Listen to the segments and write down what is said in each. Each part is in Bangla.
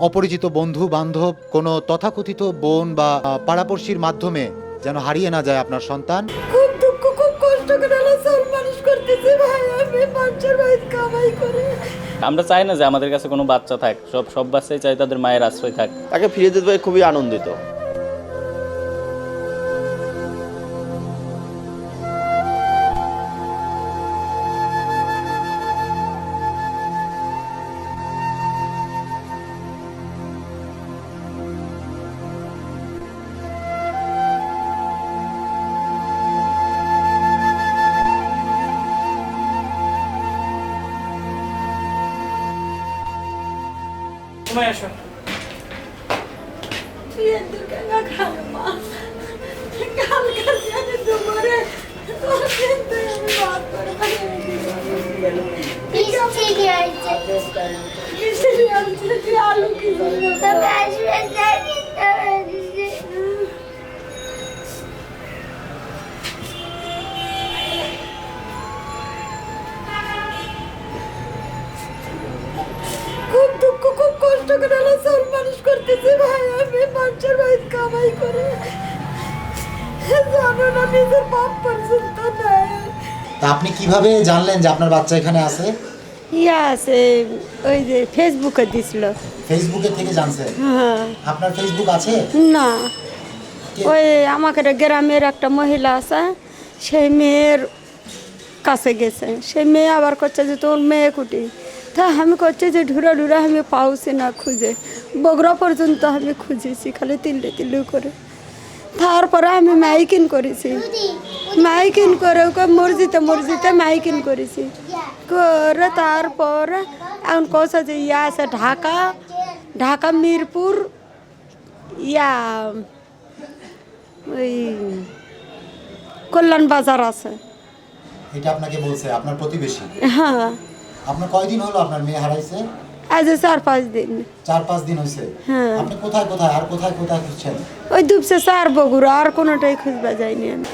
অপরিচিত বন্ধু বান্ধব কোনো তথাকথিত বোন বা পাড়াপড়শির মাধ্যমে যেন হারিয়ে না যায় আপনার সন্তান? খুব দুঃখ খুব কষ্ট করে সব মানুষ করতেছে ভাই। আমি বাচ্চার ভাই কামাই করে। আমরা চাই না যে আমাদের কাছে কোনো বাচ্চা থাক। সব সব বাচ্চাই চাই তাদের মায়ের আশ্রয় থাক। তাকে ফিরে দিতে খুবই আনন্দিত। বিয়ের দোকানে খালো মা কাল কাছে আমি দুপুরে তোর কিন্তু আমি ভাত করে বানিয়ে বৃষ্টি হয়েছে দিয়েছি তুই আলু কিনে তবে আসবে জানি না। কামাই করে। জানো না নিজের বাপ পর্যন্ত নেয় তা আপনি কীভাবে জানলেন যে আপনার বাচ্চা এখানে আছে? ইয়া আছে ওই যে ফেসবুকে দিছিল। ফেসবুকে থেকে জানছেন হ্যাঁ। আপনার ফেসবুক আছে? না। ওই আমাকে গ্রামের একটা মহিলা আছে সেই মেয়ের কাছে গেছে। সেই মেয়ে আবার করছে যে তোর মেয়ে কুটি। তা আমি করছি যে ঢুরা ঢুরা আমি পাউছি না খুঁজে। বগরা পর্যন্ত আমি খুঁজেছি খালি তিল্লে তিল্লু করে। তারপরে আমি মাইকিন করেছি। মাইকিন করে ওকে মসজিদে মসজিদে মাইকিন করেছি। করে তারপরে এখন কৌছে যে ইয়া আছে ঢাকা ঢাকা মিরপুর ইয়া ওই কল্যাণ বাজার আছে। এটা আপনাকে বলছে আপনার প্রতিবেশী? হ্যাঁ। আপনার কয়দিন হলো আপনার মেয়ে হারাইছে? আজ চার পাঁচ দিন। চার পাঁচ দিন হয়েছে। হ্যাঁ। আপনি কোথায় কোথায় আর কোথায় কোথায় খুঁজছেন? ওই দুপসে চার বগুড়া আর কোনোটাই খুঁজবা যায়নি আমি।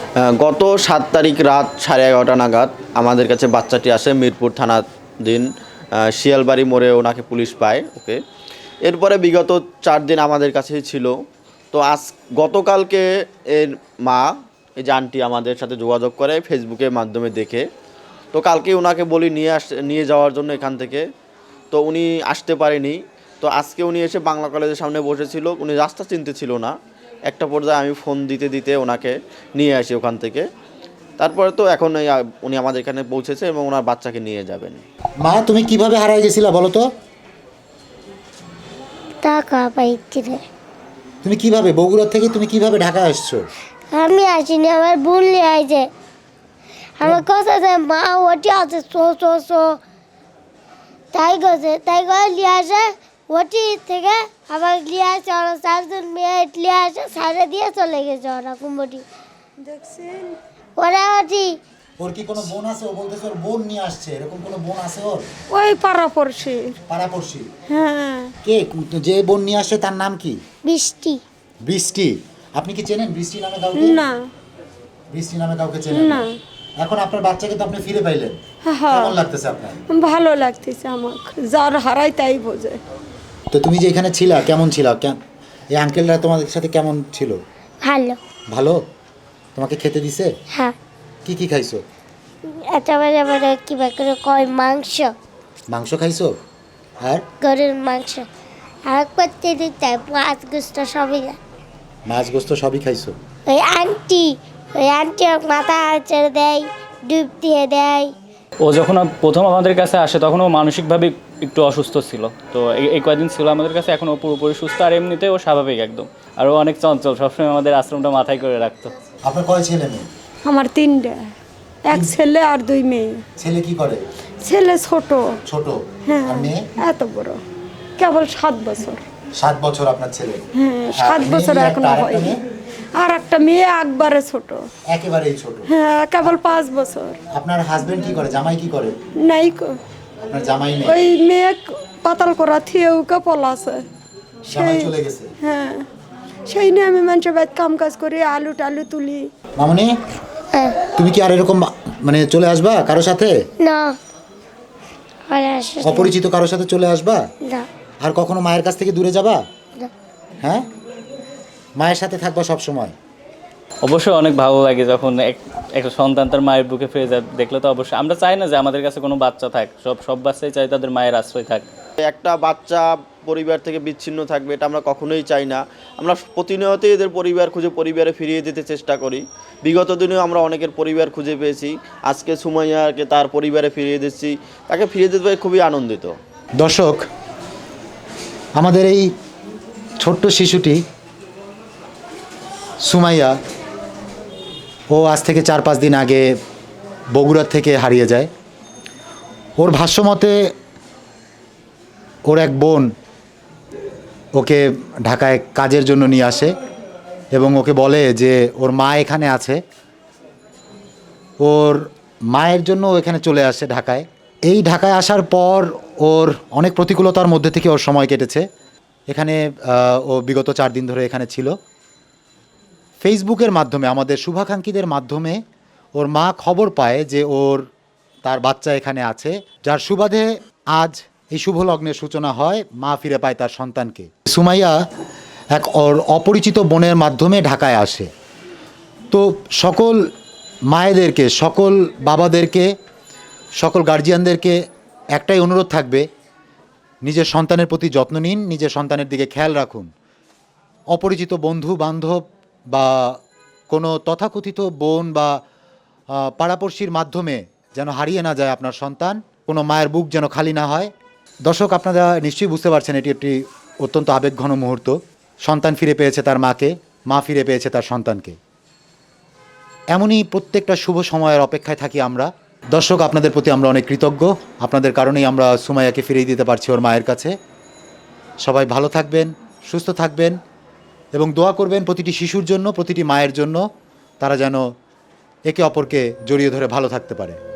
গত সাত তারিখ রাত সাড়ে এগারোটা নাগাদ আমাদের কাছে বাচ্চাটি আসে মিরপুর থানাধীন দিন। শিয়ালবাড়ি মোড়ে ওনাকে পুলিশ পায় ওকে। এরপরে বিগত চার দিন আমাদের কাছেই ছিল। তো আজ গতকালকে এর মা এই যে আন্টি আমাদের সাথে যোগাযোগ করে ফেসবুকের মাধ্যমে দেখে তো কালকে ওনাকে বলি নিয়ে আস নিয়ে যাওয়ার জন্য এখান থেকে। তো উনি আসতে পারেনি। তো আজকে উনি এসে বাংলা কলেজের সামনে বসেছিল। উনি রাস্তা চিনতে ছিল না। একটা পর্যায়ে আমি ফোন দিতে দিতে ওনাকে নিয়ে আসি ওখান থেকে। তারপরে তো এখন উনি আমাদের এখানে পৌঁছেছে এবং ওনার বাচ্চাকে নিয়ে যাবেন। মা তুমি কীভাবে হারাই গেছিলা বলো তো? টাকা পাইছি রে তুমি কীভাবে বগুড়া থেকে তুমি কীভাবে ঢাকা আসছো? আমি আসিনি আমার বোন নিয়ে আইছে আমার কথা আছে মা ওটি আছে সো সো সো তাই গেছে তাই করে নিয়ে আসে ওটি থেকে আবার নিয়ে আসে ওরা চারজন মেয়ে নিয়ে আসে সাইডে দিয়ে চলে গেছে ওরা কুম্বটি দেখছেন ওরা ওটি ওর কি কোনো বোন আছে ও বলতেছে ওর বোন নিয়ে আসছে এরকম কোনো বোন আছে ওর ওই পাড়াপড়শি পাড়াপড়শি হ্যাঁ কে যে বোন নিয়ে আসছে তার নাম কি বৃষ্টি বৃষ্টি আপনি কি চেনেন বৃষ্টি নামে কাউকে না বৃষ্টি নামে কাউকে চেনেন না। এখন আপনার বাচ্চাকে তো আপনি ফিরে পাইলেন। হ্যাঁ। কেমন লাগতেছে আপনার? ভালো লাগতেছে আমার। যার হারাই তাই বোঝে। তো তুমি যে এখানে ছিলা কেমন ছিলা? কেন এই আঙ্কেলরা তোমাদের সাথে কেমন ছিল? ভালো। ভালো? তোমাকে খেতে দিছে? হ্যাঁ। কি কি খাইছো? একেবারে মানে কিবা করে কয় মাংস। মাংস খাইছো? আর? গরুর মাংস। আর করতে দিতে মাছ গুষ্ট সবই। মাছ গোস্ত সবই খাইছো? ওই আন্টি ওই আন্টি ওর মাথা ছেড়ে দেয় ডুব দিয়ে দেয়। ও যখন প্রথম আমাদের কাছে আসে তখন ও মানসিকভাবে একটু অসুস্থ ছিল। তো এই- এই কয়েকদিন ছিল আমাদের কাছে এখন ও পুরোপুরি সুস্থ আর এমনিতে ও স্বাভাবিক একদম। আর ও অনেক চঞ্চল সবসময় আমাদের আশ্রমটা মাথায় করে রাখতো। আপনার কয় ছেলে মেয়ে? আমার তিনটা। এক ছেলে আর দুই মেয়ে। ছেলে কি করে? ছেলে ছোট। ছোট? হ্যাঁ মেয়ে? এত বড়। কেবল সাত বছর। সাত বছর আপনার ছেলে। হ্যাঁ সাত বছর এখনও হয়নি? আর একটা মেয়ে একবারে ছোট। একেবারেই ছোট। হ্যাঁ কেবল পাঁচ বছর। আপনার হাজবেন্ড কি করে? জামাই কি করে? নাই কো আপনার জামাই নেই। ওই মেয়ে পাতাল করা থিয়েও কপল আছে। সেই চলে গেছে। হ্যাঁ। সেই নিয়ে আমি মানুষের বাড়িতে কাম কাজ করি আলু টালু তুলি। মামনি হ্যাঁ, তুমি কি আর এরকম মানে চলে আসবা কারোর সাথে? না। আর না। অপরিচিত কারোর সাথে চলে আসবা? না। আর কখনো মায়ের কাছ থেকে দূরে যাবা? না। হ্যাঁ? মায়ের সাথে থাকবা সব সময় অবশ্যই অনেক ভালো লাগে যখন এক একটা সন্তান তার মায়ের বুকে ফিরে যায় দেখলে তো অবশ্যই। আমরা চাই না যে আমাদের কাছে কোনো বাচ্চা থাক সব সব বাচ্চাই চাই তাদের মায়ের আশ্রয় থাক। একটা বাচ্চা পরিবার থেকে বিচ্ছিন্ন থাকবে এটা আমরা কখনোই চাই না। আমরা প্রতিনিয়তই এদের পরিবার খুঁজে পরিবারে ফিরিয়ে দিতে চেষ্টা করি। বিগত দিনেও আমরা অনেকের পরিবার খুঁজে পেয়েছি। আজকে সুমাইয়াকে তার পরিবারে ফিরিয়ে দিচ্ছি। তাকে ফিরিয়ে দিতে পেরে খুবই আনন্দিত। দর্শক আমাদের এই ছোট্ট শিশুটি সুমাইয়া, ও আজ থেকে চার পাঁচ দিন আগে বগুড়ার থেকে হারিয়ে যায়। ওর ভাষ্যমতে ওর এক বোন ওকে ঢাকায় কাজের জন্য নিয়ে আসে এবং ওকে বলে যে ওর মা এখানে আছে। ওর মায়ের জন্য ও এখানে চলে আসে ঢাকায়। এই ঢাকায় আসার পর ওর অনেক প্রতিকূলতার মধ্যে থেকে ওর সময় কেটেছে। এখানে ও বিগত চার দিন ধরে এখানে ছিল। ফেসবুকের মাধ্যমে, আমাদের শুভাকাঙ্ক্ষীদের মাধ্যমে ওর মা খবর পায় যে ওর, তার বাচ্চা এখানে আছে, যার সুবাদে আজ এই শুভ লগ্নের সূচনা হয়, মা ফিরে পায় তার সন্তানকে। সুমাইয়া এক অপরিচিত বোনের মাধ্যমে ঢাকায় আসে। তো সকল মায়েদেরকে, সকল বাবাদেরকে, সকল গার্জিয়ানদেরকে একটাই অনুরোধ থাকবে, নিজের সন্তানের প্রতি যত্ন নিন, নিজের সন্তানের দিকে খেয়াল রাখুন। অপরিচিত বন্ধু বান্ধব বা কোনো তথাকথিত বোন বা পাড়াপড়শির মাধ্যমে যেন হারিয়ে না যায় আপনার সন্তান, কোনো মায়ের বুক যেন খালি না হয়। দর্শক, আপনারা নিশ্চয়ই বুঝতে পারছেন এটি একটি অত্যন্ত আবেগঘন মুহূর্ত। সন্তান ফিরে পেয়েছে তার মাকে, মা ফিরে পেয়েছে তার সন্তানকে। এমনই প্রত্যেকটা শুভ সময়ের অপেক্ষায় থাকি আমরা। দর্শক, আপনাদের প্রতি আমরা অনেক কৃতজ্ঞ। আপনাদের কারণেই আমরা সুমাইয়াকে ফিরিয়ে দিতে পারছি ওর মায়ের কাছে। সবাই ভালো থাকবেন, সুস্থ থাকবেন। এবং দোয়া করবেন প্রতিটি শিশুর জন্য, প্রতিটি মায়ের জন্য, তারা যেন একে অপরকে জড়িয়ে ধরে ভালো থাকতে পারে।